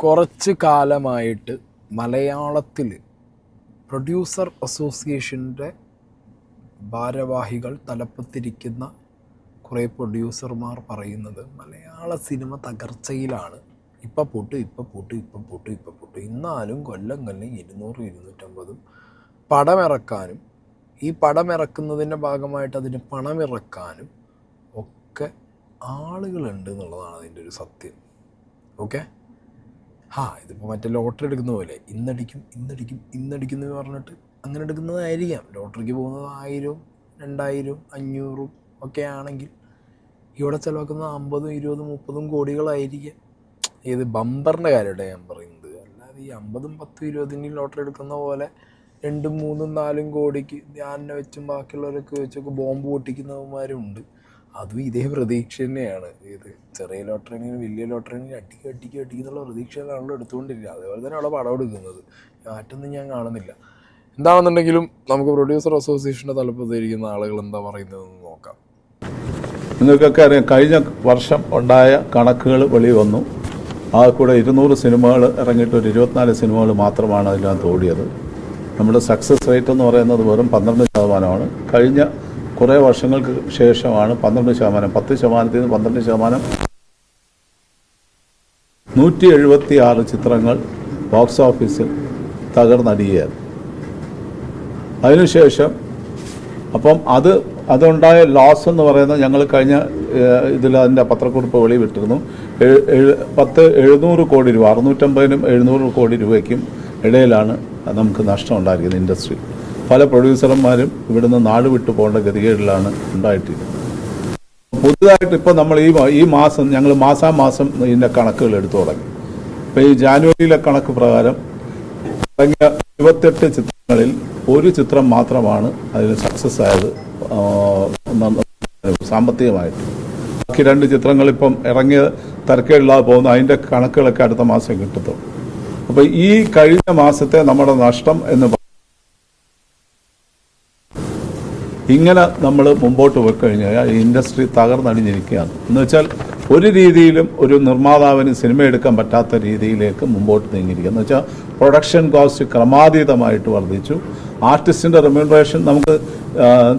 കുറച്ച് കാലമായിട്ട് മലയാളത്തിൽ പ്രൊഡ്യൂസർ അസോസിയേഷന്റെ ഭാരവാഹികൾ തലപ്പത്തിരിക്കുന്ന കുറേ പ്രൊഡ്യൂസർമാർ പറയുന്നത് മലയാള സിനിമ തകർച്ചയിലാണ്. ഇപ്പം പൊട്ട് ഇപ്പം പൊട്ട് ഇപ്പം പൊട്ട് ഇപ്പം പൊട്ട്. ഇന്നാലും കൊല്ലം കൊല്ലം ഇരുന്നൂറ് ഇരുന്നൂറ്റമ്പതും പടമിറക്കാനും ഈ പടമിറക്കുന്നതിന്റെ ഭാഗമായിട്ട് അതിന് പണമിറക്കാനും ഒക്കെ ആളുകളുണ്ട് എന്നുള്ളതാണ് അതിന്റെ ഒരു സത്യം. ഓക്കെ? ആ ഇതിപ്പോൾ മറ്റേ ലോട്ടറി എടുക്കുന്ന പോലെ. ഇന്നടിക്കും ഇന്നടിക്കും ഇന്നടിക്കുന്നു എന്ന് പറഞ്ഞിട്ട് അങ്ങനെ എടുക്കുന്നതായിരിക്കാം. ലോട്ടറിക്ക് പോകുന്നത് ആയിരവും രണ്ടായിരവും അഞ്ഞൂറും ഒക്കെ ആണെങ്കിൽ ഇവിടെ ചിലവാക്കുന്നത് അമ്പതും ഇരുപതും മുപ്പതും കോടികളായിരിക്കാം. ഏത് ബമ്പറിന്റെ കാര്യമായിട്ട് ഞാൻ പറയുന്നത്. അല്ലാതെ ഈ അമ്പതും പത്തും ഇരുപതിന്റെയും ലോട്ടറി എടുക്കുന്ന പോലെ രണ്ടും മൂന്നും നാലും കോടിക്ക് ധ്യാനം വെച്ചും ബാക്കിയുള്ളവരൊക്കെ വെച്ചൊക്കെ ബോംബ് പൊട്ടിക്കുന്നവന്മാരും ഉണ്ട് അതും ഇതേ പ്രതീക്ഷ തന്നെയാണ്. ഇത് ചെറിയ ലോട്ടറി വലിയ വലിയ ലോട്ടറി അട്ടിക്ക് അട്ടിക്ക് എന്നുള്ള പ്രതീക്ഷയിലാണല്ലോ എടുത്തുകൊണ്ടിരിക്കുക അതേപോലെ തന്നെ അവളെ പടം എടുക്കുന്നത്. മാറ്റൊന്നും ഞാൻ കാണുന്നില്ല. എന്താണെന്നുണ്ടെങ്കിലും നമുക്ക് പ്രൊഡ്യൂസർ അസോസിയേഷന്റെ തലപ്പത്തിരിക്കുന്ന ആളുകൾ എന്താ പറയുന്നതെന്ന് നോക്കാം. നിങ്ങൾക്കൊക്കെ അറിയാം കഴിഞ്ഞ വർഷം ഉണ്ടായ കണക്കുകൾ വെളി വന്നു. ആ കൂടെ ഇരുന്നൂറ് സിനിമകൾ ഇറങ്ങിയിട്ട് ഒരു ഇരുപത്തിനാല് സിനിമകൾ മാത്രമാണ് അതിനകത്ത് ഓടിയത്. നമ്മുടെ സക്സസ് റേറ്റ് എന്ന് പറയുന്നത് വെറും പന്ത്രണ്ട് ശതമാനമാണ്. കഴിഞ്ഞ കുറേ വർഷങ്ങൾക്ക് ശേഷമാണ് പന്ത്രണ്ട് ശതമാനം. പത്ത് ശതമാനത്തിൽ നിന്ന് പന്ത്രണ്ട് ശതമാനം. നൂറ്റി എഴുപത്തി ആറ് ചിത്രങ്ങൾ ബോക്സ് ഓഫീസിൽ തകർന്നടിയാണ് അതിനുശേഷം അപ്പം അത് അതുണ്ടായ ലോസ് എന്ന് പറയുന്നത് ഞങ്ങൾ കഴിഞ്ഞ ഇതിൽ അതിന്റെ പത്രക്കുറിപ്പ് വെളിവിട്ടിരുന്നു പത്ത് എഴുന്നൂറ് കോടി രൂപ അറുന്നൂറ്റമ്പതിനും എഴുന്നൂറ് കോടി രൂപയ്ക്കും ഇടയിലാണ് നമുക്ക് നഷ്ടം ഉണ്ടായിരിക്കുന്നത് ഇൻഡസ്ട്രി. പല പ്രൊഡ്യൂസർമാരും ഇവിടുന്ന് നാട് വിട്ടു പോകേണ്ട ഗതികേടിലാണ് ഉണ്ടായിട്ടിരിക്കുന്നത്. പുതുതായിട്ട് ഇപ്പോൾ നമ്മൾ ഈ ഈ മാസം ഞങ്ങൾ മാസാമാസം ഇതിന്റെ കണക്കുകൾ എടുത്തു തുടങ്ങി. ഇപ്പോൾ ഈ ജാനുവരിയിലെ കണക്ക് പ്രകാരം തുടങ്ങിയ ഇരുപത്തെട്ട് ചിത്രങ്ങളിൽ ഒരു ചിത്രം മാത്രമാണ് അതിന് സക്സസ് ആയത് സാമ്പത്തികമായിട്ട്. ബാക്കി രണ്ട് ചിത്രങ്ങൾ ഇപ്പം ഇറങ്ങിയ തിരക്കേടില്ലാതെ പോകുന്ന. അതിന്റെ കണക്കുകളൊക്കെ അടുത്ത മാസം കിട്ടത്തുള്ളൂ. അപ്പോൾ ഈ കഴിഞ്ഞ മാസത്തെ നമ്മുടെ നഷ്ടം എന്ന് പ- ഇങ്ങനെ നമ്മൾ മുമ്പോട്ട് പോയി കഴിഞ്ഞാൽ ഇൻഡസ്ട്രി തകർന്നടിഞ്ഞിരിക്കുകയാണ്. എന്ന് വെച്ചാൽ ഒരു രീതിയിലും ഒരു നിർമ്മാതാവിന് സിനിമ എടുക്കാൻ പറ്റാത്ത രീതിയിലേക്ക് മുമ്പോട്ട് നീങ്ങിയിരിക്കുക എന്ന് വെച്ചാൽ പ്രൊഡക്ഷൻ കോസ്റ്റ് ക്രമാതീതമായിട്ട് വർദ്ധിച്ചു. ആർട്ടിസ്റ്റിന്റെ റെമ്യൂണറേഷൻ നമുക്ക്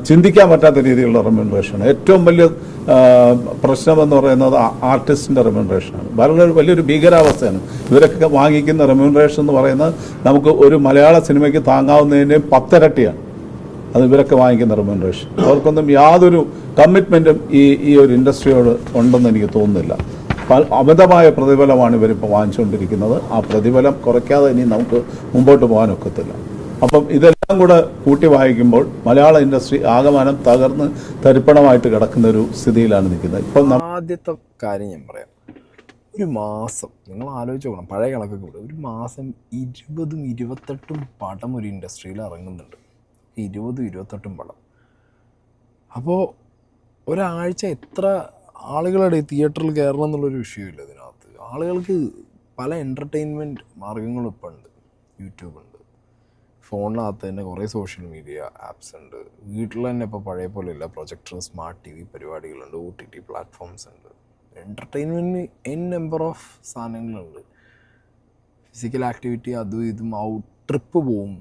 ചിന്തിക്കാൻ പറ്റാത്ത രീതിയിലുള്ള റെമ്യൂണറേഷൻ ഏറ്റവും വലിയ പ്രശ്നമെന്ന് പറയുന്നത് ആർട്ടിസ്റ്റിന്റെ റെമ്യൂണറേഷനാണ് വളരെ വലിയൊരു ഭീകരാവസ്ഥയാണ്. ഇവരൊക്കെ വാങ്ങിക്കുന്ന റെമ്യൂണറേഷൻ എന്ന് പറയുന്നത് നമുക്ക് ഒരു മലയാള സിനിമയ്ക്ക് താങ്ങാവുന്നതിന്റെയും പത്തിരട്ടിയാണ്. അത് ഇവരൊക്കെ വാങ്ങിക്കുന്ന റെമ്യൂണറേഷൻ അവർക്കൊന്നും യാതൊരു കമ്മിറ്റ്മെന്റും ഈ ഈ ഒരു ഇൻഡസ്ട്രിയോട് ഉണ്ടെന്ന് എനിക്ക് തോന്നുന്നില്ല. അമിതമായ പ്രതിഫലമാണ് ഇവരിപ്പോൾ വാങ്ങിച്ചുകൊണ്ടിരിക്കുന്നത്. ആ പ്രതിഫലം കുറയ്ക്കാതെ ഇനി നമുക്ക് മുമ്പോട്ട് പോകാനൊക്കത്തില്ല. അപ്പം ഇതെല്ലാം കൂടെ കൂട്ടി വായിക്കുമ്പോൾ മലയാള ഇൻഡസ്ട്രി ആകമാനം തകർന്ന് തരിപ്പണമായിട്ട് കിടക്കുന്ന ഒരു സ്ഥിതിയിലാണ് നിൽക്കുന്നത്. ഇപ്പം ആദ്യത്തെ കാര്യം ഞാൻ പറയാം. ഒരു മാസം നിങ്ങൾ ആലോചിച്ച് പഴയ കണക്കൊക്കെ കൂടെ ഒരു മാസം ഇരുപതും ഇരുപത്തെട്ടും പടം ഒരു ഇൻഡസ്ട്രിയിൽ ഇറങ്ങുന്നുണ്ട്. ഇരുപതും ഇരുപത്തെട്ടും പടം. അപ്പോൾ ഒരാഴ്ച എത്ര ആളുകളുടെ തിയേറ്ററിൽ കയറണം എന്നുള്ളൊരു വിഷയമില്ല ഇതിനകത്ത്. ആളുകൾക്ക് പല എന്റർടൈൻമെന്റ് മാർഗങ്ങളും ഇപ്പോൾ ഉണ്ട് യൂട്യൂബ് ഉണ്ട്. ഫോണിനകത്ത് തന്നെ കുറേ സോഷ്യൽ മീഡിയ ആപ്സ് ഉണ്ട്. വീട്ടിൽ തന്നെ ഇപ്പോൾ പഴയ പോലെ ഇല്ല പ്രൊജക്ടർ സ്മാർട്ട് ടി വി പരിപാടികളുണ്ട്. ഒ ടി ടി പ്ലാറ്റ്ഫോംസ് ഉണ്ട്. എന്റർടൈൻമെന്റിന് എൻ നമ്പർ ഓഫ് സാധനങ്ങളുണ്ട്. ഫിസിക്കൽ ആക്ടിവിറ്റി അതും ഇതും ഔട്ട് ട്രിപ്പ് പോകും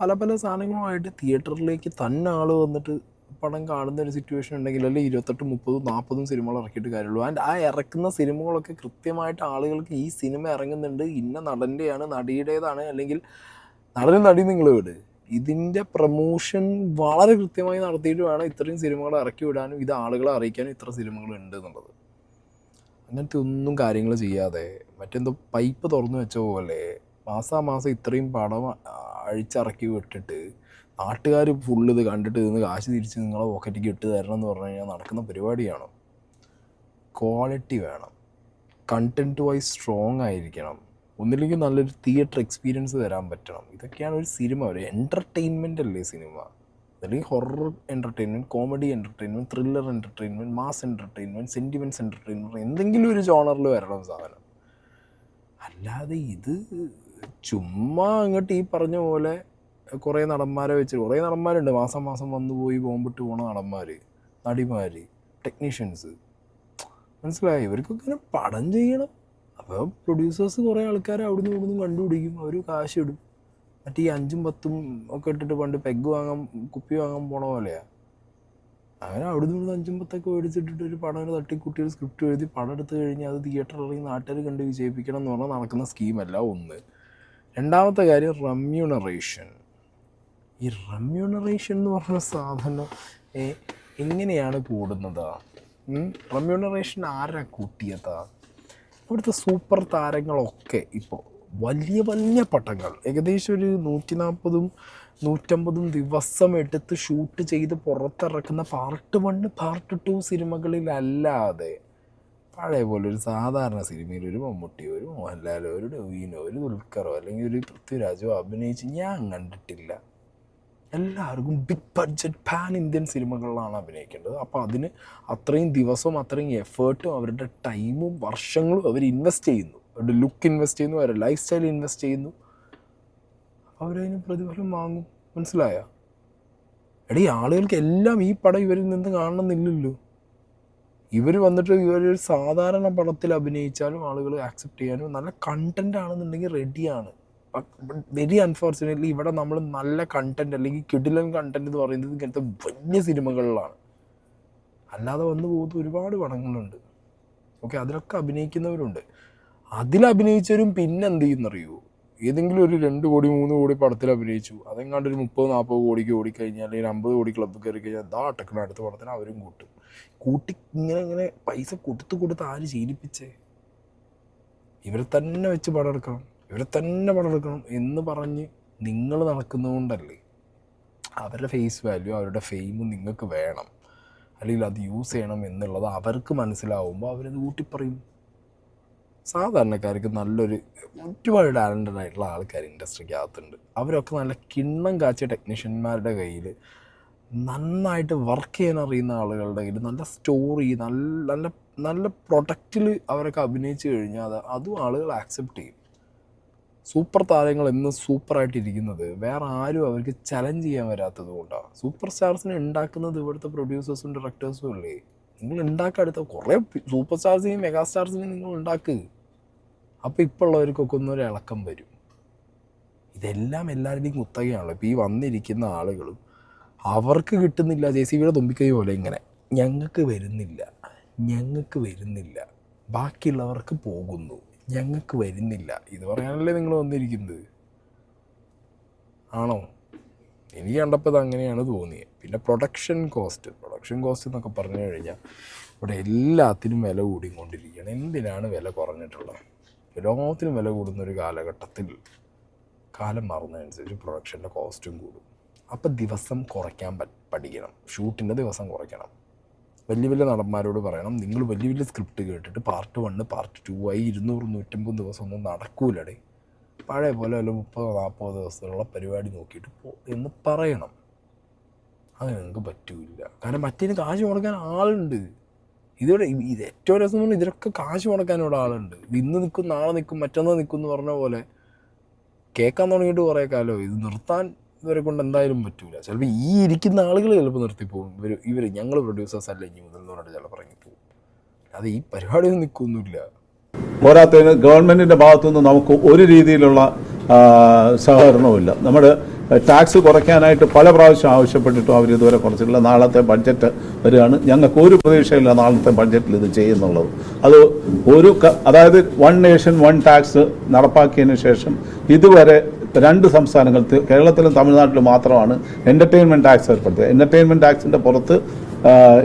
പല പല സാധനങ്ങളുമായിട്ട് തിയേറ്ററിലേക്ക് തന്നെ ആൾ വന്നിട്ട് പടം കാണുന്ന ഒരു സിറ്റുവേഷൻ ഉണ്ടെങ്കിൽ അല്ലെ ഇരുപത്തെട്ട് മുപ്പതും നാൽപ്പതും സിനിമകൾ ഇറക്കിയിട്ട് കാര്യമുള്ളൂ. ആൻഡ് ആ ഇറക്കുന്ന സിനിമകളൊക്കെ കൃത്യമായിട്ട് ആളുകൾക്ക് ഈ സിനിമ ഇറങ്ങുന്നുണ്ട്. ഇന്ന നടന്റെയാണ് നടിയുടേതാണ്. അല്ലെങ്കിൽ നടനും നടി നിങ്ങൾ വിട് ഇതിന്റെ പ്രമോഷൻ വളരെ കൃത്യമായി നടത്തിയിട്ട് വേണം ഇത്രയും സിനിമകൾ ഇറക്കി വിടാനും ഇത് ആളുകളെ അറിയിക്കാനും ഇത്ര സിനിമകൾ ഉണ്ട് എന്നുള്ളത്. അങ്ങനത്തെ ഒന്നും കാര്യങ്ങൾ ചെയ്യാതെ മറ്റെന്തോ പൈപ്പ് തുറന്നു വെച്ച പോലെ മാസാമാസം ഇത്രയും പടം അഴിച്ചിറക്കി വിട്ടിട്ട് നാട്ടുകാർ ഫുള്ള് ഇത് കണ്ടിട്ട് നിന്ന് കാശ് തിരിച്ച് നിങ്ങളെ പോക്കറ്റിക്ക് ഇട്ട് തരണം എന്ന് പറഞ്ഞു കഴിഞ്ഞാൽ നടക്കുന്ന പരിപാടിയാണ്? ക്വാളിറ്റി വേണം. കണ്ടന്റ് വൈസ് സ്ട്രോങ് ആയിരിക്കണം. ഒന്നില്ലെങ്കിൽ നല്ലൊരു തിയേറ്റർ എക്സ്പീരിയൻസ് തരാൻ പറ്റണം. ഇതൊക്കെയാണ് ഒരു സിനിമ ഒരു എന്റർടൈൻമെന്റ് അല്ലേ സിനിമ അല്ലെങ്കിൽ horror entertainment comedy entertainment thriller entertainment mass entertainment sentiments entertainment എന്തെങ്കിലും ഒരു ജോണറിൽ വരണം സാധനം. അല്ലാതെ ഇത് ചുമ്മാ അങ്ങോട്ട് ഈ പറഞ്ഞ പോലെ കുറേ നടന്മാരെ വെച്ച് കുറേ നടന്മാരുണ്ട്. മാസം മാസം വന്നു പോയി ബോംബിട്ട് പോണ നടന്മാർ നടിമാർ ടെക്നീഷ്യൻസ് മനസ്സിലായി? ഇവർക്കൊക്കെ ഇങ്ങനെ പടം ചെയ്യണം. അപ്പോൾ പ്രൊഡ്യൂസേഴ്സ് കുറേ ആൾക്കാരെ അവിടുന്ന് ഇവിടുന്ന് കണ്ടുപിടിക്കും. അവർ കാശ് ഇടും മറ്റേ ഈ അഞ്ചും പത്തും ഒക്കെ ഇട്ടിട്ട് പണ്ട് പെഗ് വാങ്ങാൻ കുപ്പി വാങ്ങാൻ പോണ പോലെയാ. അങ്ങനെ അവിടുന്ന് ഇവിടുന്ന് അഞ്ചും പത്തൊക്കെ മേടിച്ചിട്ടിട്ട് ഒരു പടം ഒരു തട്ടിക്കുട്ടി ഒരു സ്ക്രിപ്റ്റ് എഴുതി പടം എടുത്ത് കഴിഞ്ഞാൽ അത് തിയേറ്ററിൽ നാട്ടുകാർ കണ്ട് വിജയിപ്പിക്കണം എന്ന് പറഞ്ഞാൽ നടക്കുന്ന സ്കീമല്ല ഒന്ന്. രണ്ടാമത്തെ കാര്യം റമ്യൂണറേഷൻ ഈ റമ്യൂണറേഷൻ എന്ന് പറഞ്ഞ സാധനം എങ്ങനെയാണ് കൂടുന്നത്? റമ്യൂണറേഷൻ ആരാ കൂട്ടിയത്? ഇവിടുത്തെ സൂപ്പർ താരങ്ങളൊക്കെ ഇപ്പോൾ വലിയ വലിയ പട്ടങ്ങൾ. ഏകദേശം ഒരു നൂറ്റി നാൽപ്പതും നൂറ്റമ്പതും ദിവസം എടുത്ത് ഷൂട്ട് ചെയ്ത് പുറത്തിറക്കുന്ന പാർട്ട് വണ് പാർട്ട് ടു സിനിമകളിലല്ലാതെ പഴയ പോലെ ഒരു സാധാരണ സിനിമയിൽ ഒരു മമ്മൂട്ടി ഒരു മോഹൻലാലോ ഒരു ഡൊവീനോ ഒരു ദുൽഖറോ അല്ലെങ്കിൽ ഒരു പൃഥ്വിരാജോ അഭിനയിച്ച് ഞാൻ കണ്ടിട്ടില്ല. എല്ലാവർക്കും ബിഗ് ബഡ്ജറ്റ് പാൻ ഇന്ത്യൻ സിനിമകളിലാണ് അഭിനയിക്കേണ്ടത്. അപ്പോൾ അതിന് അത്രയും ദിവസവും അത്രയും എഫേർട്ടും അവരുടെ ടൈമും വർഷങ്ങളും അവർ ഇൻവെസ്റ്റ് ചെയ്യുന്നു. അവരുടെ ലുക്ക് ഇൻവെസ്റ്റ് ചെയ്യുന്നു അവരുടെ ലൈഫ് സ്റ്റൈൽ ഇൻവെസ്റ്റ് ചെയ്യുന്നു. അപ്പോൾ അവരതിന് പ്രതിഫലം വാങ്ങും. മനസ്സിലായ? എടീ ആളുകൾക്ക് എല്ലാം ഈ പടം ഇവരിൽ നിന്ന് കാണണമെന്നില്ലല്ലോ. ഇവർ വന്നിട്ട് ഇവരൊരു സാധാരണ പടത്തിൽ അഭിനയിച്ചാലും ആളുകൾ ആക്സെപ്റ്റ് ചെയ്യാനും നല്ല കണ്ടന്റ് ആണെന്നുണ്ടെങ്കിൽ റെഡിയാണ് വെരി അൺഫോർച്ചുനേറ്റ്ലി ഇവിടെ നമ്മൾ നല്ല കണ്ടന്റ് അല്ലെങ്കിൽ കിടിലൻ കണ്ടന്റ് എന്ന് പറയുന്നത് ഇങ്ങനത്തെ വലിയ സിനിമകളിലാണ്. അല്ലാതെ വന്നു പോകുന്ന ഒരുപാട് പടങ്ങളുണ്ട്. ഓക്കെ അതിലൊക്കെ അഭിനയിക്കുന്നവരുണ്ട്. അതിലഭിനയിച്ചവരും പിന്നെ എന്ത് ചെയ്യുന്നറിയോ? ഏതെങ്കിലും ഒരു രണ്ട് കോടി മൂന്ന് കോടി പടത്തിൽ അഭിനയിച്ചു. അതെങ്ങാണ്ട് ഒരു മുപ്പത് നാൽപ്പത് കോടിക്ക് ഓടിക്കഴിഞ്ഞാൽ അല്ലെങ്കിൽ അമ്പത് കോടി ക്ലബ്ബ് കയറി കഴിഞ്ഞാൽ ദാ അട്ടക്കണ അടുത്ത പടത്തിന് അവരും കൂട്ടും. കൂട്ടി ഇങ്ങനെ ഇങ്ങനെ പൈസ കൊടുത്ത് കൊടുത്ത് ആര് ശീലിപ്പിച്ചേ ഇവരെ തന്നെ വെച്ച് പടം എടുക്കണം. ഇവരെ തന്നെ പടം എടുക്കണം എന്ന് പറഞ്ഞ് നിങ്ങൾ നടക്കുന്നതുകൊണ്ടല്ലേ അവരുടെ ഫേസ് വാല്യൂ അവരുടെ ഫെയിം നിങ്ങൾക്ക് വേണം. അല്ലെങ്കിൽ അത് യൂസ് ചെയ്യണം എന്നുള്ളത് അവർക്ക് മനസ്സിലാവുമ്പോൾ അവരത് ഊട്ടിപ്പറയും. സാധാരണക്കാർക്ക് നല്ലൊരു ഒരുപാട് ടാലന്റഡ് ആയിട്ടുള്ള ആൾക്കാർ ഇൻഡസ്ട്രിക്കകത്തുണ്ട്. അവരൊക്കെ നല്ല കിണ്ണം കാച്ച ടെക്നീഷ്യന്മാരുടെ കയ്യിൽ നന്നായിട്ട് വർക്ക് ചെയ്യാൻ അറിയുന്ന ആളുകളുടെ കയ്യിൽ നല്ല സ്റ്റോറി നല്ല നല്ല നല്ല പ്രൊഡക്റ്റിൽ അവരൊക്കെ അഭിനയിച്ചു കഴിഞ്ഞാൽ അത് അതും ആളുകൾ ആക്സെപ്റ്റ് ചെയ്യും. സൂപ്പർ താരങ്ങൾ എന്നും സൂപ്പറായിട്ടിരിക്കുന്നത് വേറെ ആരും അവർക്ക് ചലഞ്ച് ചെയ്യാൻ വരാത്തത് കൊണ്ടാണ് സൂപ്പർ സ്റ്റാർസിനെ ഉണ്ടാക്കുന്നത് ഇവിടുത്തെ പ്രൊഡ്യൂസേഴ്സും ഡയറക്ടേഴ്സും അല്ലേ? നിങ്ങൾ ഉണ്ടാക്കുക അടുത്ത കുറേ സൂപ്പർ സ്റ്റാർസിനെയും മെഗാ സ്റ്റാർസിനെയും നിങ്ങൾ ഉണ്ടാക്കുക അപ്പോൾ ഇപ്പോൾ ഉള്ളവർക്കൊക്കെ ഒന്നൊരു ഇളക്കം വരും. ഇതെല്ലാം എല്ലാവരുടെയും കുത്തകയാണല്ലോ. ഇപ്പോൾ ഈ വന്നിരിക്കുന്ന ആളുകളും അവർക്ക് കിട്ടുന്നില്ല. ജെ സി ബിയുടെ തുമ്പിക്കൈ പോലെ ഇങ്ങനെ. ഞങ്ങൾക്ക് വരുന്നില്ല. ഞങ്ങൾക്ക് വരുന്നില്ല. ബാക്കിയുള്ളവർക്ക് പോകുന്നു. ഞങ്ങൾക്ക് വരുന്നില്ല. ഇത് പറയാനല്ലേ നിങ്ങൾ വന്നിരിക്കുന്നത്? ആണോ? എനിക്ക് കണ്ടപ്പോൾ ഇത് അങ്ങനെയാണ് തോന്നിയത് പിന്നെ പ്രൊഡക്ഷൻ കോസ്റ്റ് പ്രൊഡക്ഷൻ കോസ്റ്റ് എന്നൊക്കെ പറഞ്ഞു കഴിഞ്ഞാൽ ഇവിടെ എല്ലാത്തിനും വില കൂടിക്കൊണ്ടിരിക്കുകയാണ്. എന്തിനാണ് വില കുറഞ്ഞിട്ടുള്ളത്? എല്ലാത്തിനും വില കൂടുന്ന ഒരു കാലഘട്ടത്തിൽ കാലം മാറുന്നതനുസരിച്ച് പ്രൊഡക്ഷന്റെ കോസ്റ്റും കൂടും. അപ്പം ദിവസം കുറയ്ക്കാൻ പഠിക്കണം. ഷൂട്ടിന്റെ ദിവസം കുറയ്ക്കണം. വലിയ വലിയ നടന്മാരോട് പറയണം നിങ്ങൾ വലിയ വലിയ സ്ക്രിപ്റ്റ് കേട്ടിട്ട് പാർട്ട് വണ്ണ് പാർട്ട് ടു ആയി ഇരുന്നൂറ് നൂറ്റമ്പത് ദിവസം ഒന്നും നടക്കൂലടേ. പഴയ പോലെ വല്ല മുപ്പതോ നാൽപ്പതോ ദിവസത്തിലുള്ള പരിപാടി നോക്കിയിട്ട് പോ എന്ന് പറയണം. അത് നിങ്ങൾക്ക് പറ്റൂല കാരണം മറ്റേന് കാശ് കൊടുക്കാൻ ആളുണ്ട്. ഇതിവിടെ ഇത് ഏറ്റവും രസം പറഞ്ഞാൽ ഇതിലൊക്കെ കാശ് മുടക്കാനുള്ള ആളുണ്ട്. ഇന്ന് നിൽക്കും നാളെ നിൽക്കും മറ്റന്നാൾ നിൽക്കും എന്ന് പറഞ്ഞ പോലെ കേൾക്കാൻ തുടങ്ങിയിട്ട് കുറേ കാലമോ ഇത് നിർത്താൻ ഇവരെ കൊണ്ട് എന്തായാലും പറ്റൂല. ചിലപ്പോൾ ഈ ഇരിക്കുന്ന ആളുകൾ ചിലപ്പോൾ നിർത്തിപ്പോകും ഇവർ ഇവർ ഞങ്ങൾ പ്രൊഡ്യൂസേഴ്സ് അല്ല ഇനി മുതൽ എന്ന് പറഞ്ഞിട്ട് ചിലപ്പോൾ ഇറങ്ങിപ്പോകും അത് ഈ പരിപാടിയൊന്നും നിൽക്കൊന്നുമില്ല പോരാത്തതിന് ഗവൺമെന്റിന്റെ ഭാഗത്തുനിന്ന് നമുക്ക് ഒരു രീതിയിലുള്ള സഹകരണവും സഹകരണവുമില്ല. നമ്മൾ ടാക്സ് കുറയ്ക്കാനായിട്ട് പല പ്രാവശ്യം ആവശ്യപ്പെട്ടിട്ടും അവർ ഇതുവരെ കുറച്ചിട്ടില്ല. നാളത്തെ ബഡ്ജറ്റ് വരികയാണ്. ഞങ്ങൾക്ക് ഒരു പ്രതീക്ഷയില്ല നാളത്തെ ബഡ്ജറ്റിൽ ഇത് ചെയ്യുന്നുള്ളത്. അത് ഒരു അതായത് വൺ നേഷൻ വൺ ടാക്സ് നടപ്പാക്കിയതിന് ശേഷം ഇതുവരെ രണ്ട് സംസ്ഥാനങ്ങൾ കേരളത്തിലും തമിഴ്നാട്ടിലും മാത്രമാണ് എന്റർടൈൻമെന്റ് ടാക്സ് ഏർപ്പെടുത്തിയത്. എന്റർടൈൻമെന്റ് ടാക്സിന്റെ പുറത്ത്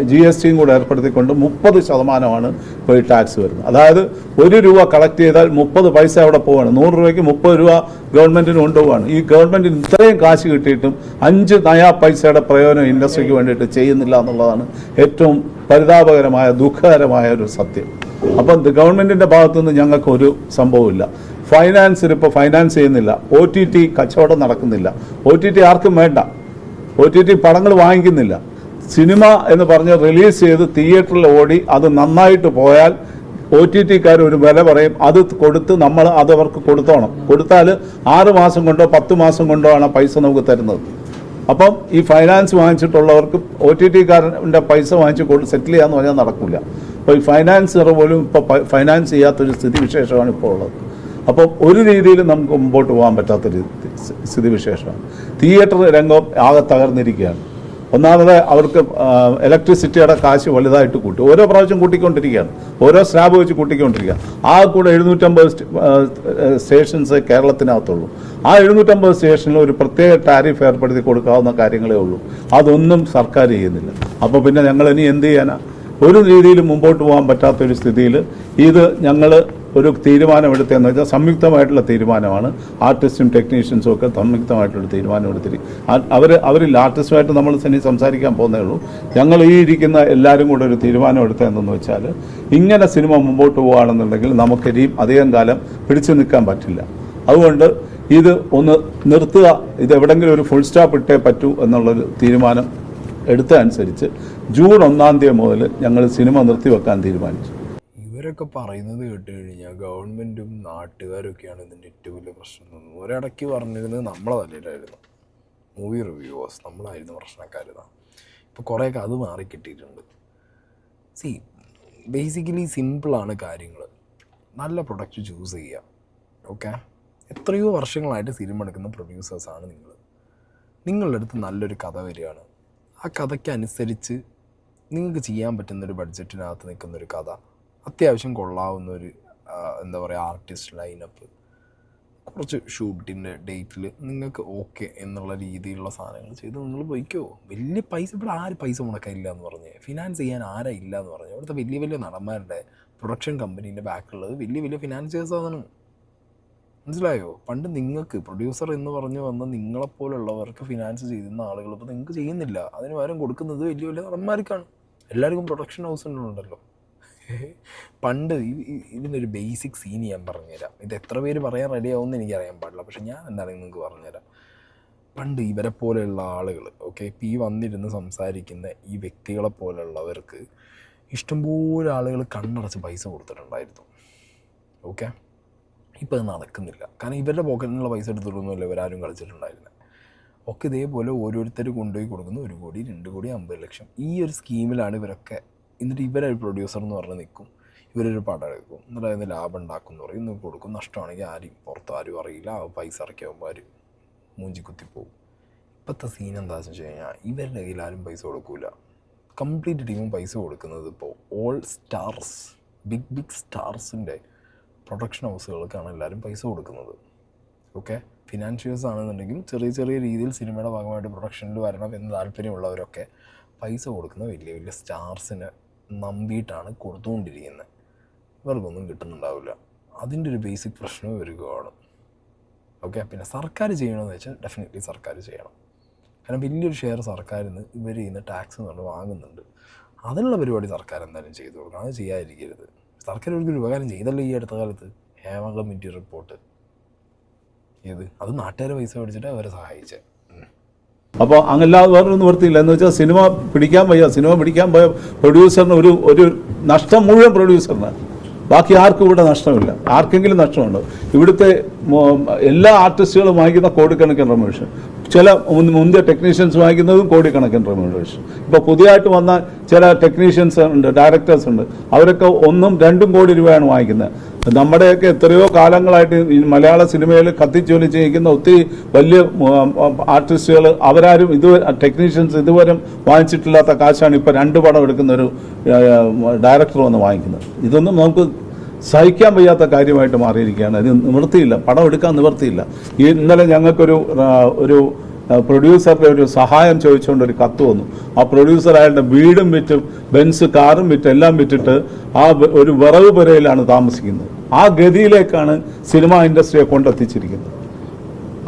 ജി എസ് ടിയും കൂടെ ഏർപ്പെടുത്തിക്കൊണ്ട് മുപ്പത് ശതമാനമാണ് ഇപ്പോൾ ഈ ടാക്സ് വരുന്നത്. അതായത് ഒരു രൂപ കളക്ട് ചെയ്താൽ മുപ്പത് പൈസ അവിടെ പോവാണ്. നൂറ് രൂപയ്ക്ക് മുപ്പത് രൂപ ഗവൺമെന്റിന് കൊണ്ടുപോവാണ്. ഈ ഗവൺമെന്റിന് ഇത്രയും കാശ് കിട്ടിയിട്ടും അഞ്ച് നയാ പൈസയുടെ പ്രയോജനം ഇൻഡസ്ട്രിക്ക് വേണ്ടിയിട്ട് ചെയ്യുന്നില്ല എന്നുള്ളതാണ് ഏറ്റവും പരിതാപകരമായ ദുഃഖകരമായ ഒരു സത്യം. അപ്പം ഗവൺമെന്റിന്റെ ഭാഗത്തുനിന്ന് ഞങ്ങൾക്ക് ഒരു സംഭവമില്ല ഫൈനാൻസിൽ ഇപ്പോൾ ഫൈനാൻസ് ചെയ്യുന്നില്ല. ഒ ടി ടി കച്ചവടം നടക്കുന്നില്ല. ഒ ടി ടി ആർക്കും വേണ്ട. ഒ ടി ടി പടങ്ങൾ വാങ്ങിക്കുന്നില്ല. സിനിമ എന്ന് പറഞ്ഞ് റിലീസ് ചെയ്ത് തിയേറ്ററിൽ ഓടി അത് നന്നായിട്ട് പോയാൽ ഒ ടി ടിക്കാർ ഒരു വില പറയും. അത് കൊടുത്ത് നമ്മൾ അത് അവർക്ക് കൊടുത്തോണം. കൊടുത്താൽ ആറ് മാസം കൊണ്ടോ പത്ത് മാസം കൊണ്ടോ ആണ് പൈസ നമുക്ക് തരുന്നത്. അപ്പം ഈ ഫൈനാൻസ് വാങ്ങിച്ചിട്ടുള്ളവർക്ക് ഒ ടി ടിക്കാരന്റെ പൈസ വാങ്ങിച്ച് കൊണ്ട് സെറ്റിൽ ചെയ്യാന്ന് പറഞ്ഞാൽ നടക്കില്ല. അപ്പോൾ ഈ ഫൈനാൻസർ പോലും ഇപ്പോൾ ഫൈനാൻസ് ചെയ്യാത്തൊരു സ്ഥിതി വിശേഷമാണ് ഇപ്പോൾ ഉള്ളത്. അപ്പോൾ ഒരു രീതിയിലും നമുക്ക് മുമ്പോട്ട് പോകാൻ പറ്റാത്തൊരു സ്ഥിതി വിശേഷമാണ്. തിയേറ്റർ രംഗം ആകെ തകർന്നിരിക്കുകയാണ്. ഒന്നാമത് അവർക്ക് ഇലക്ട്രിസിറ്റിയുടെ കാശ് വലുതായിട്ട് കൂട്ടി. ഓരോ പ്രാവശ്യം കൂട്ടിക്കൊണ്ടിരിക്കുകയാണ്. ഓരോ സ്ലാബ് വെച്ച് കൂട്ടിക്കൊണ്ടിരിക്കുക ആ കൂടെ എഴുന്നൂറ്റമ്പത് സ്റ്റേഷൻസ് കേരളത്തിനകത്തുള്ളൂ. ആ എഴുന്നൂറ്റമ്പത് സ്റ്റേഷനിൽ ഒരു പ്രത്യേക ടാരിഫ് ഏർപ്പെടുത്തി കൊടുക്കാവുന്ന കാര്യങ്ങളേ ഉള്ളൂ. അതൊന്നും സർക്കാർ ചെയ്യുന്നില്ല. അപ്പോൾ പിന്നെ ഞങ്ങൾ ഇനി എന്ത് ചെയ്യാനാ? ഒരു രീതിയിലും മുമ്പോട്ട് പോകാൻ പറ്റാത്തൊരു സ്ഥിതിയിൽ ഇത് ഞങ്ങൾ ഒരു തീരുമാനമെടുത്തതെന്ന് വെച്ചാൽ സംയുക്തമായിട്ടുള്ള തീരുമാനമാണ്. ആർട്ടിസ്റ്റും ടെക്നീഷ്യൻസും ഒക്കെ സംയുക്തമായിട്ടുള്ള തീരുമാനം എടുത്തിട്ട് അവർ അവരിൽ ആർട്ടിസ്റ്റുമായിട്ട് നമ്മൾ ഇനി സംസാരിക്കാൻ പോകുന്നേ ഉള്ളൂ. ഞങ്ങൾ ഈ ഇരിക്കുന്ന എല്ലാവരും കൂടെ ഒരു തീരുമാനം എടുത്തതെന്ന് വെച്ചാൽ ഇങ്ങനെ സിനിമ മുമ്പോട്ട് പോകുകയാണെന്നുണ്ടെങ്കിൽ നമുക്ക് ഇനിയും അധികം കാലം പിടിച്ചു നിൽക്കാൻ പറ്റില്ല. അതുകൊണ്ട് ഇത് ഒന്ന് നിർത്തുക. ഇത് എവിടെങ്കിലും ഒരു ഫുൾ സ്റ്റോപ്പ് ഇട്ടേ പറ്റൂ എന്നുള്ളൊരു തീരുമാനം എടുത്ത അനുസരിച്ച് ജൂൺ ഒന്നാം തീയതി മുതൽ ഞങ്ങൾ സിനിമ നിർത്തിവെക്കാൻ തീരുമാനിച്ചു. ഇവരൊക്കെ പറയുന്നത് കേട്ട് കഴിഞ്ഞാൽ ഗവൺമെന്റും നാട്ടുകാരൊക്കെയാണ് ഇതിന്റെ ഏറ്റവും വലിയ പ്രശ്നം എന്ന് തോന്നുന്നു. ഒരിടയ്ക്ക് പറഞ്ഞിരുന്നത് നമ്മളെ തലയിലായിരുന്നു. മൂവി റിവ്യൂവേഴ്സ് നമ്മളായിരുന്നു പ്രശ്നക്കാരുതാണ് ഇപ്പോൾ കുറേയൊക്കെ അത് മാറി കിട്ടിയിട്ടുണ്ട്. സി ബേസിക്കലി സിമ്പിളാണ് കാര്യങ്ങൾ നല്ല പ്രൊഡക്റ്റ് ചൂസ് ചെയ്യുക ഓക്കെ എത്രയോ വർഷങ്ങളായിട്ട് സിനിമ എടുക്കുന്ന പ്രൊഡ്യൂസേഴ്സാണ് നിങ്ങൾ നിങ്ങളുടെ അടുത്ത് നല്ലൊരു കഥ വരികയാണ്. ആ കഥയ്ക്ക് അനുസരിച്ച് നിങ്ങൾക്ക് ചെയ്യാൻ പറ്റുന്നൊരു ബഡ്ജറ്റിനകത്ത് നിൽക്കുന്നൊരു കഥ. അത്യാവശ്യം കൊള്ളാവുന്ന ഒരു എന്താ പറയുക ആർട്ടിസ്റ്റ് ലൈനപ്പ് കുറച്ച് ഷൂട്ടിന്റെ ഡേറ്റിൽ നിങ്ങൾക്ക് ഓക്കെ എന്നുള്ള രീതിയിലുള്ള സാധനങ്ങൾ ചെയ്ത് നിങ്ങൾ പോയിക്കോ വലിയ പൈസ ഇവിടെ ആര് പൈസ മുടക്കാനില്ല എന്ന് പറഞ്ഞ്? ഫിനാൻസ് ചെയ്യാൻ ആരാ ഇല്ല എന്ന് പറഞ്ഞു? ഇവിടുത്തെ വലിയ വലിയ നടന്മാരുടെ പ്രൊഡക്ഷൻ കമ്പനീന്റെ ബാക്കിലുള്ളത് വലിയ വലിയ ഫിനാൻസിയേഴ്സാണ് മനസ്സിലായോ? പണ്ട് നിങ്ങൾക്ക് പ്രൊഡ്യൂസർ എന്ന് പറഞ്ഞു വന്ന നിങ്ങളെപ്പോലുള്ളവർക്ക് ഫിനാൻസ് ചെയ്യുന്ന ആളുകൾ ഇപ്പോൾ നിങ്ങൾക്ക് ചെയ്യുന്നില്ല. അതിന് പകരം കൊടുക്കുന്നത് വലിയ വലിയ നടന്മാർക്കാണ്. എല്ലാവർക്കും പ്രൊഡക്ഷൻ ഹൗസുകളുണ്ടല്ലോ പണ്ട് ഇതിനൊരു ബേസിക് സീൻ ഞാൻ പറഞ്ഞുതരാം. ഇത് എത്ര പേര് പറയാൻ റെഡി ആവുമെന്ന് എനിക്ക് അറിയാൻ പാടില്ല. പക്ഷെ ഞാൻ എന്താണെന്ന് നിങ്ങൾക്ക് പറഞ്ഞുതരാം. പണ്ട് ഇവരെ പോലെയുള്ള ആളുകൾ ഓക്കെ ഇപ്പം ഈ വന്നിരുന്ന് സംസാരിക്കുന്ന ഈ വ്യക്തികളെ പോലെയുള്ളവർക്ക് ഇഷ്ടംപോലെ ആളുകൾ കണ്ണടച്ച് പൈസ കൊടുത്തിട്ടുണ്ടായിരുന്നു. ഓക്കെ ഇപ്പം അത് നടക്കുന്നില്ല. കാരണം ഇവരുടെ പോക്കറ്റിൽ നിന്നുള്ള പൈസ എടുത്തിട്ടൊന്നുമില്ല ഇവരാരും കളിച്ചിട്ടുണ്ടായിരുന്നത് ഒക്കെ ഇതേപോലെ ഓരോരുത്തർ കൊണ്ടുപോയി കൊടുക്കുന്നു. ഒരു കോടി രണ്ട് കോടി അമ്പത് ലക്ഷം. ഈ ഒരു സ്കീമിലാണ് ഇവരൊക്കെ എന്നിട്ട് ഇവരൊരു പ്രൊഡ്യൂസർ എന്ന് പറഞ്ഞ് നിൽക്കും ഇവരൊരു പടം എടുക്കും. എന്നിട്ട് അതിന് ലാഭം ഉണ്ടാക്കും എന്ന് പറയും. ഇന്ന് കൊടുക്കും. നഷ്ടമാണെങ്കിൽ ആരും പുറത്ത് ആരും അറിയില്ല. പൈസ ഇറക്കിയാകുമ്പോൾ ആരും മൂഞ്ചി കുത്തിപ്പോവും ഇപ്പോഴത്തെ സീൻ എന്താണെന്ന് വെച്ച് കഴിഞ്ഞാൽ ഇവരുടെ കയ്യിൽ ആരും പൈസ കൊടുക്കില്ല കംപ്ലീറ്റ് ടീമും പൈസ കൊടുക്കുന്നത് ഇപ്പോൾ ഓൾ സ്റ്റാർസ് ബിഗ് ബിഗ് സ്റ്റാർസിന്റെ പ്രൊഡക്ഷൻ ഹൗസുകൾക്കാണ് എല്ലാവരും പൈസ കൊടുക്കുന്നത്. ഓക്കെ ഫിനാൻഷ്യേഴ്സ് ആണെന്നുണ്ടെങ്കിൽ ചെറിയ ചെറിയ രീതിയിൽ സിനിമയുടെ ഭാഗമായിട്ട് പ്രൊഡക്ഷനിൽ വരണം എന്ന് താല്പര്യമുള്ളവരൊക്കെ പൈസ കൊടുക്കുന്ന വലിയ വലിയ സ്റ്റാർസിനെ നമ്പിയിട്ടാണ് കൊടുത്തുകൊണ്ടിരിക്കുന്നത് ഇവർക്കൊന്നും കിട്ടുന്നുണ്ടാവില്ല. അതിന്റെ ഒരു ബേസിക് പ്രശ്നം ഇവർക്ക് ഓക്കെ പിന്നെ സർക്കാർ ചെയ്യണമെന്ന് വെച്ചാൽ ഡെഫിനറ്റ്ലി സർക്കാർ ചെയ്യണം. കാരണം വലിയൊരു ഷെയർ സർക്കാരിൽ നിന്ന് ഇവർ ചെയ്യുന്ന ടാക്സ് എന്ന് പറഞ്ഞ് വാങ്ങുന്നുണ്ട്. അതിനുള്ള പരിപാടി സർക്കാർ എന്തായാലും ചെയ്തു കൊടുക്കണം. അത് ചെയ്യാതിരിക്കരുത്. സർക്കാർ ഒരു ഉപകാരം ചെയ്തല്ലോ ഈ അടുത്ത കാലത്ത്? ഹേമ കമ്മിറ്റി റിപ്പോർട്ട് ഏത്? അത് നാട്ടുകാരെ പൈസ മേടിച്ചിട്ട് അവരെ സഹായിച്ചത് അപ്പോൾ അങ്ങല്ലാതെ വേറൊരു നിവൃത്തിയില്ല. എന്ന് വെച്ചാൽ സിനിമ പിടിക്കാൻ വയ്യ. സിനിമ പിടിക്കാൻ പോയ പ്രൊഡ്യൂസറിന് ഒരു ഒരു നഷ്ടം മുഴുവൻ പ്രൊഡ്യൂസറിന് ബാക്കി ആർക്കും ഇവിടെ നഷ്ടമില്ല. ആർക്കെങ്കിലും നഷ്ടമുണ്ട്. ഇവിടുത്തെ എല്ലാ ആർട്ടിസ്റ്റുകളും വാങ്ങിക്കുന്ന കോടിക്കണക്കിന് റെമ്യൂഷൻ ചില മുന്തിയ ടെക്നീഷ്യൻസ് വാങ്ങിക്കുന്നതും കോടിക്കണക്കിന് റെമ്യൂണറേഷൻ ഇപ്പോൾ പുതിയതായിട്ട് വന്ന ചില ടെക്നീഷ്യൻസ് ഉണ്ട് ഡയറക്ടേഴ്സ് ഉണ്ട്. അവരൊക്കെ ഒന്നും രണ്ടും കോടി രൂപയാണ് വാങ്ങിക്കുന്നത്. നമ്മുടെയൊക്കെ എത്രയോ കാലങ്ങളായിട്ട് മലയാള സിനിമയിൽ കത്തിച്ചൊലി ചെയ്യിക്കുന്ന ഒത്തിരി വലിയ ആർട്ടിസ്റ്റുകൾ അവരാരും ഇതുവരെ ടെക്നീഷ്യൻസ് ഇതുവരെ വാങ്ങിച്ചിട്ടില്ലാത്ത കാശാണ് ഇപ്പോൾ രണ്ട് പടം എടുക്കുന്ന ഒരു ഡയറക്ടർ വന്ന് വാങ്ങിക്കുന്നത്. ഇതൊന്നും നമുക്ക് സഹിക്കാൻ വയ്യാത്ത കാര്യമായിട്ട് മാറിയിരിക്കുകയാണ്. അതിന് നിവൃത്തിയില്ല പടം എടുക്കാൻ നിവൃത്തിയില്ല ഈ ഇന്നലെ ഞങ്ങൾക്കൊരു ഒരു പ്രൊഡ്യൂസറുടെ ഒരു സഹായം ചോദിച്ചുകൊണ്ട് ഒരു കത്ത് വന്നു. ആ പ്രൊഡ്യൂസർ അയാളുടെ വീടും വിറ്റും ബെൻസ് കാറും വിറ്റ് എല്ലാം വിറ്റിട്ട് ആ ഒരു വിറവ് പുരയിലാണ് താമസിക്കുന്നത്. ആ ഗതിയിലേക്കാണ് സിനിമാ ഇൻഡസ്ട്രിയെ കൊണ്ടെത്തിച്ചിരിക്കുന്നത്.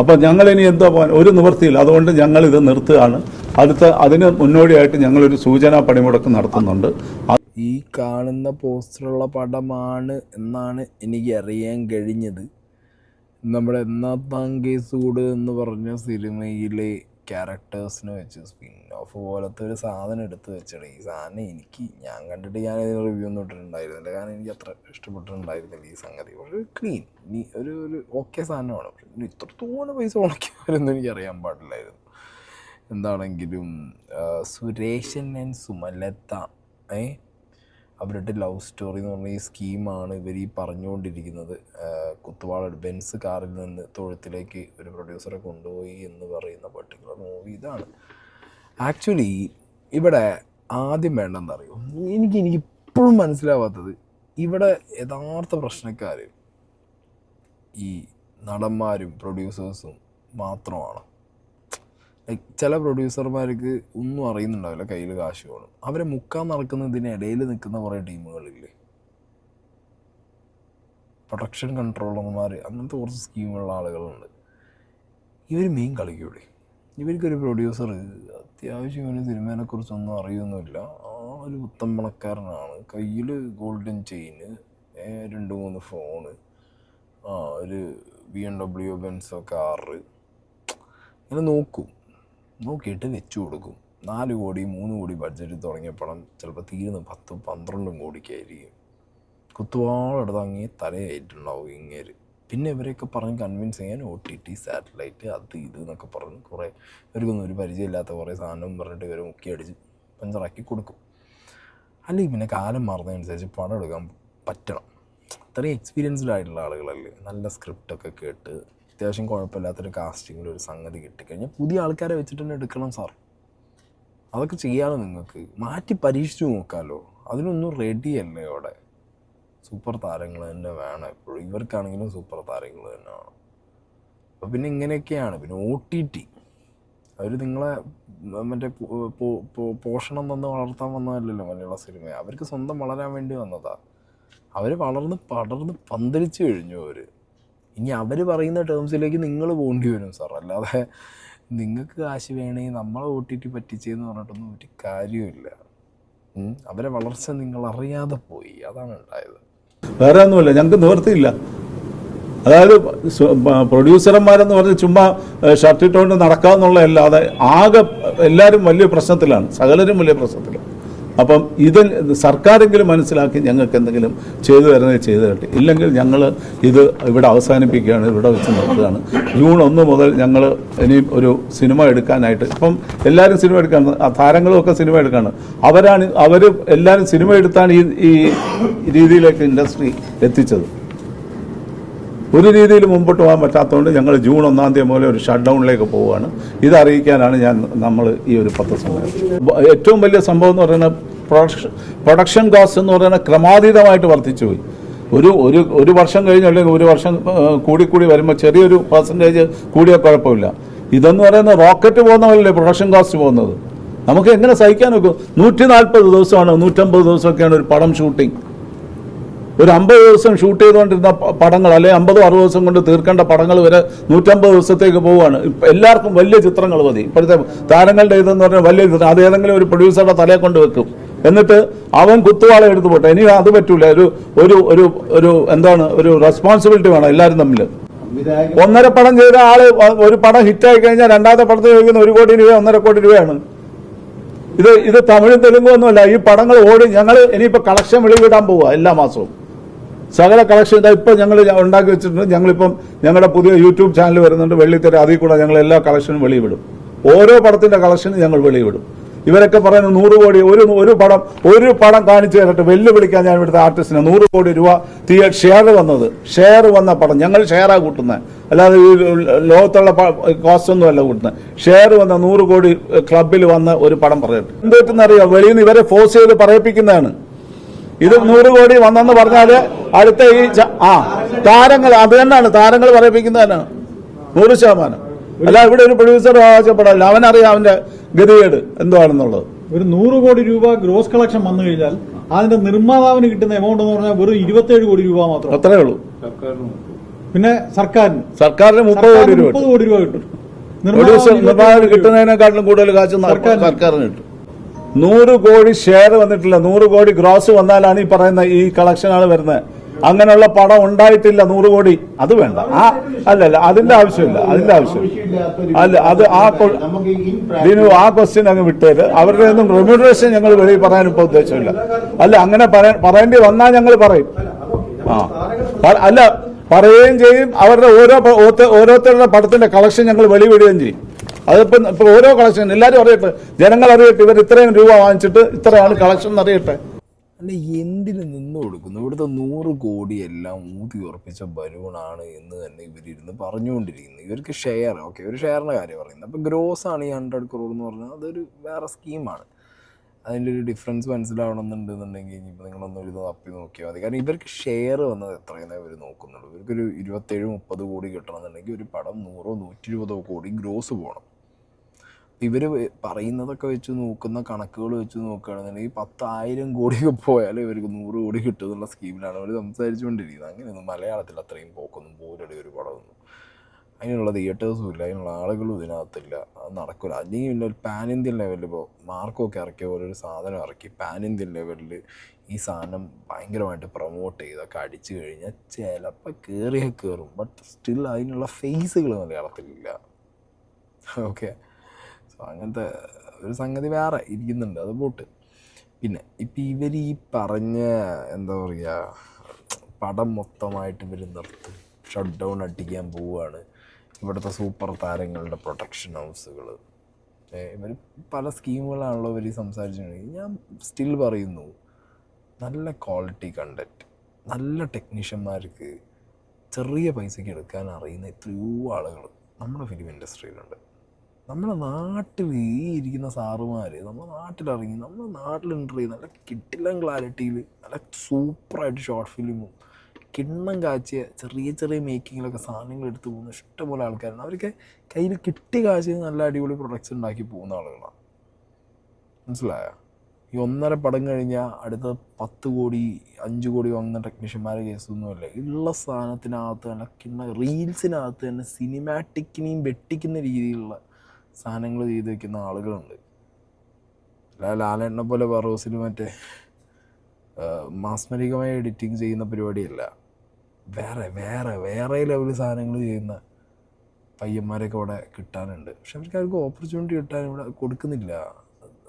അപ്പം ഞങ്ങൾ ഇനി എന്താ പോകാൻ ഒരു നിവൃത്തിയില്ല അതുകൊണ്ട് ഞങ്ങൾ ഇത് നിർത്തുകയാണ്. അടുത്ത അതിന് മുന്നോടിയായിട്ട് ഞങ്ങളൊരു സൂചനാ പണിമുടക്ക് നടത്തുന്നുണ്ട്. ഈ കാണുന്ന പോസ്റ്ററുള്ള പടമാണ് എന്നാണ് എനിക്ക് അറിയാൻ കഴിഞ്ഞത്. നമ്മുടെ എന്നാ താങ്കേസ് കൂട് എന്ന് പറഞ്ഞ സിനിമയിലെ ക്യാരക്ടേഴ്സിന് വെച്ച് സ്പിൻ ഓഫ് പോലത്തെ ഒരു സാധനം എടുത്ത് വെച്ചിട്ട് ഈ സാധനം എനിക്ക് ഞാൻ കണ്ടിട്ട് ഞാൻ ഇതിന് റിവ്യൂ ഒന്നും ഇട്ടിട്ടുണ്ടായിരുന്നില്ല. കാരണം എനിക്ക് അത്ര ഇഷ്ടപ്പെട്ടിട്ടുണ്ടായിരുന്നില്ല ഈ സംഗതി. ഒരു ക്ലീൻ നീ ഒരു ഒരു ഓക്കെ സാധനമാണ്. പക്ഷെ ഇത്രത്തോളം പൈസ എനിക്ക് അറിയാൻ പാടില്ലായിരുന്നു. എന്താണെങ്കിലും സുരേഷൻ ആൻഡ് സുമലത്ത ഏ? അവരുടെ ലവ് സ്റ്റോറി എന്ന് പറഞ്ഞ ഈ സ്കീമാണ് ഇവർ ഈ പറഞ്ഞുകൊണ്ടിരിക്കുന്നത്. കുത്തുവാള ബെൻസ് കാറിൽ നിന്ന് തൊഴുത്തിലേക്ക് ഒരു പ്രൊഡ്യൂസറെ കൊണ്ടുപോയി എന്ന് പറയുന്ന പർട്ടിക്കുലർ മൂവി ഇതാണ്. ആക്ച്വലി ഇവിടെ ആദ്യം വേണ്ടെന്ന് അറിയോ? എനിക്ക് എനിക്ക് ഇപ്പോഴും മനസ്സിലാവാത്തത് ഇവിടെ യഥാർത്ഥ പ്രശ്നക്കാർ ഈ നടന്മാരും പ്രൊഡ്യൂസേഴ്സും മാത്രമാണ്. ചില പ്രൊഡ്യൂസർമാർക്ക് ഒന്നും അറിയുന്നുണ്ടാവില്ല കയ്യിൽ കാശ് വേണം. അവരെ മുക്കാൻ നടക്കുന്ന ഇതിനിടയിൽ നിൽക്കുന്ന കുറേ ടീമുകളില്ലേ? പ്രൊഡക്ഷൻ കൺട്രോളർമാർ അങ്ങനത്തെ കുറച്ച് സ്കീമുള്ള ആളുകളുണ്ട്. ഇവർ മെയിൻ കളിക്കൂടെ? ഇവർക്കൊരു പ്രൊഡ്യൂസർ അത്യാവശ്യം ഒരു സിനിമേനെക്കുറിച്ചൊന്നും അറിയൊന്നുമില്ല. ആ ഒരു ഉത്തമ്പണക്കാരനാണ് കയ്യിൽ ഗോൾഡൻ ചെയിന് രണ്ട് മൂന്ന് ഫോണ് ആ ഒരു ബി എം ഡബ്ല്യു ബെൻസോ കാറ് ഇങ്ങനെ നോക്കും. നോക്കിയിട്ട് വെച്ചു കൊടുക്കും. നാല് കോടി മൂന്ന് കോടി ബഡ്ജറ്റ് തുടങ്ങിയ പടം ചിലപ്പോൾ തീർന്ന് പത്തും പന്ത്രണ്ടും കോടിക്കായിരിക്കും കുത്തുവാളെടുത്ത് അങ്ങേ തലയായിട്ടുണ്ടാവും ഇങ്ങേര്. പിന്നെ ഇവരെയൊക്കെ പറഞ്ഞ് കൺവിൻസ് ചെയ്യാൻ ഒ ടി ടി സാറ്റലൈറ്റ് അത് ഇത് എന്നൊക്കെ പറഞ്ഞ് കുറേ ഇവർക്കൊന്നും ഒരു പരിചയമില്ലാത്ത കുറേ സാധനം പറഞ്ഞിട്ട് ഇവരെ മുക്കി അടിച്ച് പഞ്ചറാക്കി കൊടുക്കും. അല്ലെങ്കിൽ പിന്നെ കാലം മാറുന്നതനുസരിച്ച് പടം എടുക്കാൻ പറ്റണം. അത്രയും എക്സ്പീരിയൻസ്ഡ് ആയിട്ടുള്ള ആളുകളല്ലേ? നല്ല സ്ക്രിപ്റ്റൊക്കെ കേട്ട് അത്യാവശ്യം കുഴപ്പമില്ലാത്തൊരു കാസ്റ്റിങ്ങിൽ ഒരു സംഗതി കിട്ടിക്കഴിഞ്ഞാൽ പുതിയ ആൾക്കാരെ വെച്ചിട്ട് തന്നെ എടുക്കണം സാർ അതൊക്കെ ചെയ്യാമല്ലോ നിങ്ങൾക്ക്. മാറ്റി പരീക്ഷിച്ചു നോക്കാമല്ലോ അതിനൊന്നും റെഡിയല്ലേ അവിടെ? സൂപ്പർ താരങ്ങൾ തന്നെ വേണം എപ്പോഴും. ഇവർക്കാണെങ്കിലും സൂപ്പർ താരങ്ങൾ തന്നെ വേണം. അപ്പോൾ പിന്നെ ഇങ്ങനെയൊക്കെയാണ്. പിന്നെ ഒ ടി ടി അവർ നിങ്ങളെ മറ്റേ പോഷണം തന്ന് വളർത്താൻ വന്നതല്ലല്ലോ മലയാള സിനിമ അവർക്ക് സ്വന്തം വളരാൻ വേണ്ടി വന്നതാണ് അവർ വളർന്ന് പടർന്ന് പന്തലിച്ച് കഴിഞ്ഞു അവർ ഇനി അവർ പറയുന്ന ടേംസിലേക്ക് നിങ്ങൾ പോകേണ്ടി വരും സാർ അല്ലാതെ നിങ്ങൾക്ക് കാശ് വേണമെങ്കിൽ നമ്മളെ ഒ പറ്റിച്ചെന്ന് പറഞ്ഞിട്ടൊന്നും ഒരു കാര്യമില്ല അവരെ വളർച്ച നിങ്ങൾ അറിയാതെ പോയി. അതാണ് ഉണ്ടായത്. വേറെ ഒന്നുമില്ല. ഞങ്ങൾക്ക് നിവർത്തിയില്ല അതായത് പ്രൊഡ്യൂസർമാരെന്ന് പറഞ്ഞ് ചുമ്മാ ഷർട്ടിട്ടുകൊണ്ട് ഷർട്ട് അല്ലാതെ ആകെ എല്ലാവരും വലിയ പ്രശ്നത്തിലാണ്. സകലരും വലിയ പ്രശ്നത്തിലാണ്. അപ്പം ഇത് സർക്കാരെങ്കിലും മനസ്സിലാക്കി ഞങ്ങൾക്ക് എന്തെങ്കിലും ചെയ്തു തരുന്നത് ചെയ്തു തരട്ടെ. ഇല്ലെങ്കിൽ ഞങ്ങൾ ഇത് ഇവിടെ അവസാനിപ്പിക്കുകയാണ് ഇവിടെ വെച്ച് നിർത്തുകയാണ്. ജൂൺ ഒന്ന് മുതൽ ഞങ്ങൾ ഇനിയും ഒരു സിനിമ എടുക്കാനായിട്ട് ഇപ്പം എല്ലാവരും സിനിമ എടുക്കാണ് താരങ്ങളും ഒക്കെ സിനിമ എടുക്കാണ്. അവരാണ് അവർ എല്ലാവരും സിനിമ എടുത്താണ് ഈ ഈ രീതിയിലേക്ക് ഇൻഡസ്ട്രി എത്തിച്ചത്. ഒരു രീതിയിൽ മുമ്പോട്ട് പോകാൻ പറ്റാത്തതുകൊണ്ട് ഞങ്ങൾ ജൂൺ ഒന്നാം തീയതി മുതൽ ഒരു ഷട്ട് ഡൗണിലേക്ക് പോവുകയാണ്. ഇത് അറിയിക്കാനാണ് ഞാൻ നമ്മൾ ഈ ഒരു പത്രസമ്മേളനം. ഏറ്റവും വലിയ സംഭവം എന്ന് പറയുന്നത് പ്രൊഡക്ഷൻ പ്രൊഡക്ഷൻ കോസ്റ്റ് എന്ന് പറയുന്നത് ക്രമാതീതമായിട്ട് വർദ്ധിച്ചു പോയി. ഒരു ഒരു ഒരു വർഷം കഴിഞ്ഞ് അല്ലെങ്കിൽ ഒരു വർഷം കൂടിക്കൂടി കൂടി കൂടി വരുമ്പോൾ ചെറിയൊരു പെർസെന്റേജ് കൂടിയ കുഴപ്പമില്ല. ഇതെന്ന് പറയുന്നത് റോക്കറ്റ് പോകുന്ന പ്രൊഡക്ഷൻ കോസ്റ്റ് പോകുന്നത്? നമുക്ക് എങ്ങനെ സഹിക്കാൻ നോക്കും? നൂറ്റി നാൽപ്പത് ദിവസമാണ് നൂറ്റമ്പത് ദിവസമൊക്കെയാണ് ഒരു പടം ഷൂട്ടിംഗ് ഒരു അമ്പത് ദിവസം ഷൂട്ട് ചെയ്തുകൊണ്ടിരുന്ന പടങ്ങൾ അല്ലെ അമ്പതോ അറുപത് ദിവസം കൊണ്ട് തീർക്കേണ്ട പടങ്ങൾ വരെ നൂറ്റമ്പത് ദിവസത്തേക്ക് പോവുകയാണ്. എല്ലാവർക്കും വലിയ ചിത്രങ്ങൾ മതി. ഇപ്പോഴത്തെ താരങ്ങളുടെ ഇതെന്ന് പറഞ്ഞാൽ വലിയ ചിത്രം. അത് ഏതെങ്കിലും ഒരു പ്രൊഡ്യൂസറുടെ തലയെ കൊണ്ട് വെക്കും. എന്നിട്ട് അവൻ കുത്തുവാള എടുത്തു പോട്ടെ. ഇനി അത് പറ്റൂല. ഒരു ഒരു ഒരു ഒരു എന്താണ് ഒരു റെസ്പോൺസിബിലിറ്റി വേണം എല്ലാവരും തമ്മിൽ. ഒന്നര പടം ചെയ്ത ആൾ ഒരു പടം ഹിറ്റായി കഴിഞ്ഞാൽ രണ്ടാമത്തെ പടത്തിന് ചോദിക്കുന്ന ഒരു കോടി രൂപ ഒന്നര കോടി രൂപയാണ്. ഇത് ഇത് തമിഴും തെലുങ്കും ഒന്നുമല്ല. ഈ പടങ്ങൾ ഓടി ഞങ്ങൾ ഇനിയിപ്പോൾ കളക്ഷൻ വെളിവിടാൻ പോവുക എല്ലാ മാസവും. സകല കളക്ഷൻ ഇതാ ഇപ്പം ഞങ്ങൾ ഉണ്ടാക്കി വെച്ചിട്ടുണ്ട്. ഞങ്ങളിപ്പം ഞങ്ങളുടെ പുതിയ യൂട്യൂബ് ചാനൽ വരുന്നുണ്ട്. വെള്ളിത്തര അതിൽ കൂടെ ഞങ്ങൾ എല്ലാ കളക്ഷനും വെളിവിടും ഓരോ പടത്തിന്റെ കളക്ഷനും ഞങ്ങൾ വെളിവിടും ഇവരൊക്കെ പറയുന്നത് നൂറ് കോടി ഒരു ഒരു പടം ഒരു പടം കാണിച്ചു തരട്ടെ. വെല്ലുവിളിക്കാൻ ഞാൻ ഇവിടുത്തെ ആർട്ടിസ്റ്റിന് നൂറ് കോടി രൂപ തീയ ഷെയർ വന്നത്. ഷെയർ വന്ന പടം. ഞങ്ങൾ ഷെയറാണ് കൂട്ടുന്നത് അല്ലാതെ ഈ ലോകത്തുള്ള കോസ്റ്റ് ഒന്നും അല്ല കൂട്ടുന്നത് ഷെയർ വന്ന നൂറ് കോടി ക്ലബിൽ വന്ന ഒരു പടം പറയട്ടെ. എന്തെന്നറിയോ വെളിയിൽ നിന്ന് ഇവരെ ഫോഴ്സ് ചെയ്ത് പറയിപ്പിക്കുന്നതാണ്. ഇത് നൂറ് കോടി വന്നെന്ന് പറഞ്ഞാൽ അടുത്ത ഈ ആ താരങ്ങൾ അത് തന്നെയാണ് താരങ്ങൾ പറയിപ്പിക്കുന്നതന്നെ നൂറ് ശതമാനം. അല്ല ഇവിടെ ഒരു പ്രൊഡ്യൂസർ ആവശ്യപ്പെടാനില്ല അവനറിയാം അവന്റെ ഗതികേട് എന്തുവാണെന്നുള്ളത്. ഒരു നൂറ് കോടി രൂപ ഗ്രോസ് കളക്ഷൻ വന്നു കഴിഞ്ഞാൽ അതിന്റെ നിർമ്മാതാവിന് കിട്ടുന്ന എമൗണ്ട് എന്ന് പറഞ്ഞാൽ വെറും ഇരുപത്തേഴ് കോടി രൂപ മാത്രം. അത്രേ ഉള്ളൂ. പിന്നെ സർക്കാരിന്. സർക്കാരിന് മുപ്പത് കോടി സർക്കാരിന് രൂപ മുപ്പത് കോടി രൂപ കിട്ടും. നിർമ്മാതാവിന് കിട്ടുന്നതിനെക്കാട്ടിലും കൂടുതൽ കാശ് സർക്കാരിന് കിട്ടും. നൂറ് കോടി ഷെയർ വന്നിട്ടില്ല. നൂറ് കോടി ഗ്രോസ് വന്നാലാണ് ഈ പറയുന്ന ഈ കളക്ഷനാണ് വരുന്നത്. അങ്ങനെയുള്ള പണം ഉണ്ടായിട്ടില്ല നൂറ് കോടി. അത് വേണ്ട. ആ അല്ലല്ല അതിന്റെ ആവശ്യമില്ല. അതിന്റെ ആവശ്യമില്ല. അല്ല അത് ആ ദിനു ആ ക്വസ്റ്റ്യൻ അങ്ങ് വിട്ടേര്. അവരുടെ ഒന്നും റെമ്യൂണറേഷൻ ഞങ്ങൾ വെളിയിൽ പറയാൻ ഇപ്പൊ ഉദ്ദേശമില്ല. അല്ല അങ്ങനെ പറയ- പറയേണ്ടി വന്നാൽ ഞങ്ങൾ പറയും. ആ. അല്ല പറയുകയും ചെയ്യും. അവരുടെ ഓരോ ഓരോരുത്തരുടെ പടത്തിന്റെ കളക്ഷൻ ഞങ്ങൾ വെളിവിടുകയും ചെയ്യും. അതിപ്പോ ഇപ്പൊ ഓരോ കളക്ഷൻ എല്ലാവരും അറിയട്ടെ. ജനങ്ങൾ അറിയട്ടെ ഇവർ ഇത്രയും രൂപ വാങ്ങിച്ചിട്ട് ഇത്രയാണ് കളക്ഷൻ എന്ന് അറിയട്ടെ അല്ല എന്തിന് നിന്ന് കൊടുക്കുന്നു? ഇവിടുത്തെ നൂറ് കോടി എല്ലാം ഊതി ഉറപ്പിച്ച ബലൂണാണ് എന്ന് തന്നെ ഇവരിരുന്ന് പറഞ്ഞുകൊണ്ടിരിക്കുന്നത് ഇവർക്ക് ഷെയർ ഓക്കെ ഒരു ഷെയറിന്റെ കാര്യം പറയുന്നത്. അപ്പോൾ ഗ്രോസ് ആണ് ഈ ഹൺഡ്രഡ് ക്രോർ എന്ന് പറഞ്ഞാൽ അതൊരു വേറെ സ്കീമാണ് അതിന്റെ ഒരു ഡിഫറൻസ് മനസ്സിലാവണമെന്നുണ്ടെന്നുണ്ടെങ്കിൽ ഇനിയിപ്പോൾ നിങ്ങളൊന്നും ഇത് തപ്പി നോക്കിയാൽ മതി. കാരണം ഇവർക്ക് ഷെയർ വന്നത് എത്രയെന്നേ ഇവർ നോക്കുന്നുള്ളൂ. ഇവർക്കൊരു ഇരുപത്തേഴ് മുപ്പത് കോടി കിട്ടണമെന്നുണ്ടെങ്കിൽ ഒരു പടം നൂറോ നൂറ്റി ഇരുപതോ കോടി ഗ്രോസ് പോകണം ഇവർ പറയുന്നതൊക്കെ വെച്ച് നോക്കുന്ന കണക്കുകൾ വെച്ച് നോക്കുകയാണെന്നുണ്ടെങ്കിൽ പത്തായിരം കോടിയൊക്കെ പോയാൽ ഇവർക്ക് നൂറ് കോടി കിട്ടും എന്നുള്ള സ്കീമിലാണ് അവർ സംസാരിച്ചുകൊണ്ടിരിക്കുന്നത്. അങ്ങനെയൊന്നും മലയാളത്തിൽ അത്രയും പോക്കൊന്നും പോരടി ഒരു പടമൊന്നും അതിനുള്ള തിയേറ്റേഴ്സും ഇല്ല അതിനുള്ള ആളുകളും ഇതിനകത്തില്ല. അത് നടക്കില്ല അല്ലെങ്കിൽ പിന്നെ ഒരു പാൻ ഇന്ത്യൻ ലെവലിൽ ഇപ്പോൾ മാർക്കൊക്കെ ഇറക്കിയ പോലെ ഒരു സാധനം ഇറക്കി പാൻ ഇന്ത്യൻ ലെവലിൽ ഈ സാധനം ഭയങ്കരമായിട്ട് പ്രൊമോട്ട് ചെയ്തൊക്കെ അടിച്ചു കഴിഞ്ഞാൽ ചിലപ്പോൾ കയറിയ കയറും ബട്ട് സ്റ്റിൽ അതിനുള്ള ഫേസുകൾ മലയാളത്തിലില്ല. ഓക്കെ സോ അങ്ങനത്തെ ഒരു സംഗതി വേറെ ഇരിക്കുന്നുണ്ട് അത് പോട്ട്. പിന്നെ ഇപ്പം ഇവർ ഈ പറഞ്ഞ എന്താ പറയുക പടം മൊത്തമായിട്ട് ഇവർ നിർത്തും. ഷട്ട് ഡൗൺ അടിക്കാൻ പോവുകയാണ് ഇവിടുത്തെ സൂപ്പർ താരങ്ങളുടെ പ്രൊട്ടക്ഷൻ ഹൗസുകൾ ഇവർ പല സ്കീമുകളാണല്ലോ ഇവർ സംസാരിച്ചിട്ടുണ്ടെങ്കിൽ ഞാൻ സ്റ്റിൽ പറയുന്നു നല്ല ക്വാളിറ്റി കണ്ടന്റ് നല്ല ടെക്നീഷ്യന്മാർക്ക് ചെറിയ പൈസയ്ക്ക് എടുക്കാൻ അറിയുന്ന എത്രയോ ആളുകൾ നമ്മുടെ ഫിലിം ഇൻഡസ്ട്രിയിലുണ്ട് നമ്മുടെ നാട്ടിൽ ഈ ഇരിക്കുന്ന സാറുമാർ നമ്മുടെ നാട്ടിലിറങ്ങി നമ്മുടെ നാട്ടിൽ എന്റർ ചെയ്ത് നല്ല കിട്ടില്ലം ക്ലാരിറ്റിയിൽ നല്ല സൂപ്പറായിട്ട് ഷോർട്ട് ഫിലിമും കിണ്ണം കാച്ചിയ ചെറിയ ചെറിയ മേക്കിങ്ങിലൊക്കെ സാധനങ്ങൾ എടുത്തു പോകുന്ന ഇഷ്ടംപോലെ ആൾക്കാരാണ് അവരൊക്കെ കയ്യിൽ കിട്ടി കാശ് നല്ല അടിപൊളി പ്രൊഡക്ട്സ് ഉണ്ടാക്കി പോകുന്ന ആളുകളാണ് മനസ്സിലായോ? ഈ ഒന്നര പടം കഴിഞ്ഞാൽ അടുത്ത പത്ത് കോടി അഞ്ച് കോടി വാങ്ങുന്ന ടെക്നീഷ്യന്മാരെ കേസൊന്നുമല്ല ഉള്ള സാധനത്തിനകത്ത് തന്നെ കിണ്ണ റീൽസിനകത്ത് തന്നെ സിനിമാറ്റിക്കിനെയും വെട്ടിക്കുന്ന രീതിയിലുള്ള സാധനങ്ങൾ ചെയ്ത് വെക്കുന്ന ആളുകളുണ്ട്. ലാലേട്ടനെ പോലെ പറോസിൽ മറ്റേ മാസ്മരികമായ എഡിറ്റിങ് ചെയ്യുന്ന പരിപാടിയല്ല. വേറെ വേറെ വേറെ ലെവൽ സാധനങ്ങൾ ചെയ്യുന്ന പയ്യന്മാരൊക്കെ ഇവിടെ കിട്ടാനുണ്ട്. പക്ഷെ അവർക്ക് അവർക്ക് ഓപ്പർച്യൂണിറ്റി കിട്ടാൻ ഇവിടെ കൊടുക്കുന്നില്ല.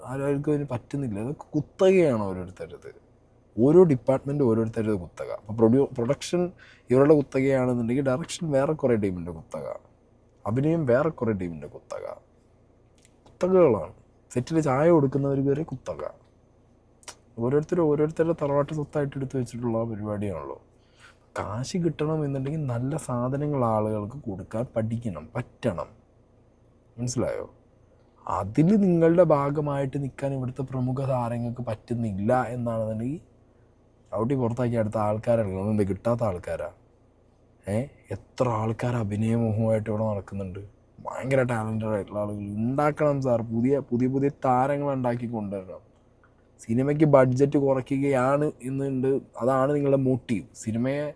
ആരും അതിന് പറ്റുന്നില്ല. അതൊക്കെ കുത്തകയാണ് ഓരോരുത്തരത്. ഓരോ ഡിപ്പാർട്ട്മെന്റ് ഓരോരുത്തരുടെ കുത്തക. അപ്പോൾ പ്രൊഡ്യൂ പ്രൊഡക്ഷൻ ഇവരുടെ കുത്തകയാണെന്നുണ്ടെങ്കിൽ ഡയറക്ഷൻ വേറെ കുറേ ടീമിന്റെ കുത്തക. അഭിനയം വേറെ കുറേ ടീമിന്റെ കുത്തക. കുത്തകകളാണ്. സെറ്റിൽ ചായ കൊടുക്കുന്നവർക്ക് വരെ കുത്തക. ഓരോരുത്തരും ഓരോരുത്തരുടെ തറവാട്ട് സ്വത്തായിട്ട് എടുത്തു വെച്ചിട്ടുള്ള പരിപാടിയാണല്ലോ. കാശ് കിട്ടണം എന്നുണ്ടെങ്കിൽ നല്ല സാധനങ്ങൾ ആളുകൾക്ക് കൊടുക്കാൻ പഠിക്കണം പറ്റണം. മനസ്സിലായോ? അതിൽ നിങ്ങളുടെ ഭാഗമായിട്ട് നിൽക്കാൻ ഇവിടുത്തെ പ്രമുഖ താരങ്ങൾക്ക് പറ്റുന്നില്ല എന്നാണെന്നുണ്ടെങ്കിൽ അവിടെ പുറത്താക്കി അടുത്ത ആൾക്കാരല്ല? എന്താ കിട്ടാത്ത ആൾക്കാരാ. ഏ? എത്ര ആൾക്കാർ അഭിനയമോഹമായിട്ട് ഇവിടെ നടക്കുന്നുണ്ട്. ഭയങ്കര ടാലന്റഡ് ആയിട്ടുള്ള ആളുകൾ. ഉണ്ടാക്കണം സാർ പുതിയ പുതിയ പുതിയ താരങ്ങൾ ഉണ്ടാക്കി കൊണ്ടുവരണം. സിനിമയ്ക്ക് ബഡ്ജറ്റ് കുറയ്ക്കുകയാണ് എന്നുണ്ട്. അതാണ് നിങ്ങളുടെ മോട്ടീവ് സിനിമയെ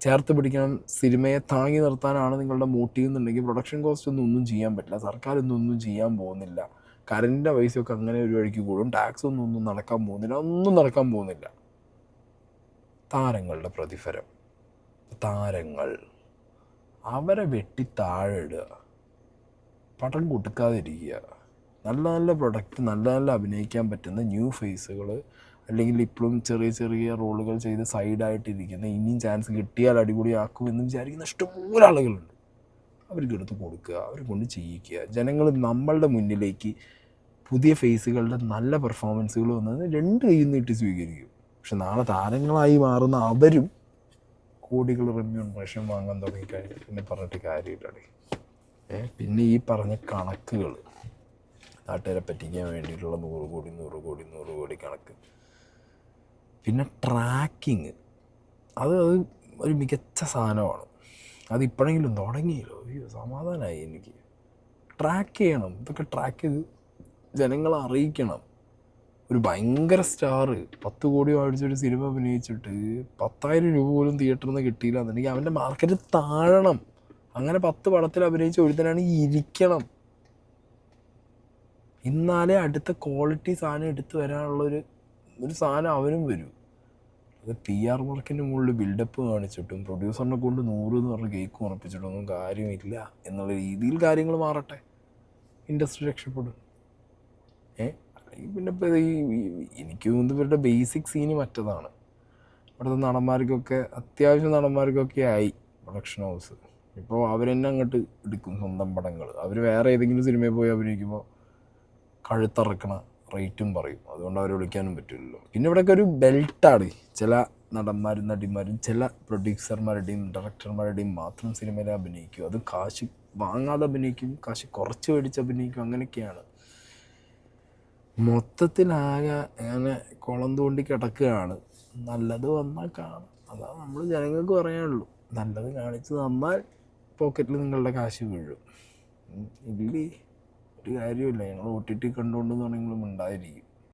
ചേർത്ത് പിടിക്കണം സിനിമയെ താങ്ങി നിർത്താനാണ് നിങ്ങളുടെ മോട്ടീവ് എന്നുണ്ടെങ്കിൽ പ്രൊഡക്ഷൻ കോസ്റ്റ് ഒന്നും ഒന്നും ചെയ്യാൻ പറ്റില്ല. സർക്കാർ ഒന്നും ഒന്നും ചെയ്യാൻ പോകുന്നില്ല. കറന്റിന്റെ പൈസയൊക്കെ അങ്ങനെ ഒരു വഴിക്ക് കൂടും. ടാക്സ് ഒന്നും ഒന്നും നടക്കാൻ പോകുന്നില്ല. ഒന്നും നടക്കാൻ പോകുന്നില്ല. താരങ്ങളുടെ പ്രതിഫലം. താരങ്ങൾ. അവരെ വെട്ടി താഴെ ഇടുക. പടം കൊടുക്കാതിരിക്കുക. നല്ല നല്ല പ്രൊഡക്റ്റ് നല്ല നല്ല അഭിനയിക്കാൻ പറ്റുന്ന ന്യൂ ഫേസുകൾ അല്ലെങ്കിൽ ഇപ്പോഴും ചെറിയ ചെറിയ റോളുകൾ ചെയ്ത് സൈഡായിട്ടിരിക്കുന്ന ഇനിയും ചാൻസ് കിട്ടിയാൽ അടിപൊളിയാക്കും എന്ന് വിചാരിക്കുന്ന ഇഷ്ടംപോലെ ആളുകളുണ്ട്. അവർക്ക് എടുത്ത് കൊടുക്കുക അവരെ കൊണ്ട് ചെയ്യിക്കുക. ജനങ്ങൾ നമ്മളുടെ മുന്നിലേക്ക് പുതിയ ഫേസുകളുടെ നല്ല പെർഫോമൻസുകൾ വന്നത് രണ്ട് കൈയിൽ നീട്ടി സ്വീകരിക്കും. പക്ഷെ നാളെ താരങ്ങളായി മാറുന്ന അവരും കോടികൾ റെമ്യൂണറേഷൻ വാങ്ങാൻ തുടങ്ങിക്കഴിഞ്ഞാൽ പിന്നെ പറഞ്ഞിട്ട് കാര്യമില്ലടേ. പിന്നെ ഈ പറഞ്ഞ കണക്കുകൾ. നാട്ടുകാരെ പറ്റിക്കാൻ വേണ്ടിയിട്ടുള്ള നൂറ് കോടി നൂറ് കോടി നൂറ് കോടി കണക്ക്. പിന്നെ ട്രാക്കിങ് അത് അത് ഒരു മികച്ച സാധനമാണ്. അതിപ്പോഴെങ്കിലും തുടങ്ങിയല്ലോ. അയ്യോ സമാധാനമായി എനിക്ക്. ട്രാക്ക് ചെയ്യണം. ഇതൊക്കെ ട്രാക്ക് ചെയ്ത് ജനങ്ങളെ അറിയിക്കണം. ഒരു ഭയങ്കര സ്റ്റാർ പത്ത് കോടി മേടിച്ചൊരു സിനിമ അഭിനയിച്ചിട്ട് പത്തായിരം രൂപ പോലും തിയേറ്ററിൽ നിന്ന് കിട്ടിയില്ല എന്നുണ്ടെങ്കിൽ അവന്റെ മാർക്കറ്റ് താഴണം. അങ്ങനെ പത്ത് പടത്തിൽ അഭിനയിച്ച ഒരുത്തനാണ് ഇരിക്കണം. എന്നാലേ അടുത്ത ക്വാളിറ്റി സാധനം എടുത്തു വരാനുള്ളൊരു ഒരു സാധനം അവനും വരും. അത് പി ആർ വർക്കിന്റെ മുകളിൽ ബിൽഡപ്പ് കാണിച്ചിട്ടും പ്രൊഡ്യൂസറിനെ കൊണ്ട് നൂറ് എന്ന് പറഞ്ഞ് കേക്ക് ഉറപ്പിച്ചിട്ടൊന്നും കാര്യമില്ല എന്നുള്ള രീതിയിൽ കാര്യങ്ങൾ മാറട്ടെ. ഇൻഡസ്ട്രി രക്ഷപ്പെടും. ഏ? പിന്നെ ഇപ്പോൾ ഈ- എനിക്ക് തോന്നുന്നു ഇവരുടെ ബേസിക് സീന് മറ്റതാണ്. ഇവിടുത്തെ നടന്മാർക്കൊക്കെ അത്യാവശ്യം നടന്മാർക്കൊക്കെ ആയി പ്രൊഡക്ഷൻ ഹൗസ് ഇപ്പോൾ അവർ തന്നെ അങ്ങോട്ട് എടുക്കും സ്വന്തം പടങ്ങൾ അവർ വേറെ ഏതെങ്കിലും സിനിമയിൽ പോയി അഭിനയിക്കുമ്പോൾ കഴുത്തറക്കണ റേറ്റും പറയും. അതുകൊണ്ട് അവരെ വിളിക്കാനും പറ്റില്ലല്ലോ. പിന്നെ ഇവിടെയൊക്കെ ഒരു ബെൽറ്റാണ് ചില നടന്മാരും നടിമാരും ചില പ്രൊഡ്യൂസർമാരുടെയും ഡയറക്ടർമാരുടെയും മാത്രം സിനിമയിൽ അഭിനയിക്കും. അത് കാശ് വാങ്ങാതെ അഭിനയിക്കും കാശ് കുറച്ച് മേടിച്ച് അഭിനയിക്കും അങ്ങനെയൊക്കെയാണ്. മൊത്തത്തിലാകെ അങ്ങനെ കുളം തോണ്ടി കിടക്കുകയാണ്. നല്ലത് വന്നാൽ കാണാം. അതാണ് നമ്മൾ ജനങ്ങൾക്ക് പറയാനുള്ളൂ. നല്ലത് കാണിച്ച് തന്നാൽ പോക്കറ്റിൽ നിങ്ങളുടെ കാശ് വീഴും. ഇല്ലേ ഒരു കാര്യമില്ല ഞങ്ങൾ ഒ ടി ടി കണ്ടുകൊണ്ടെന്ന് നിങ്ങൾ ഉണ്ടായിരിക്കും.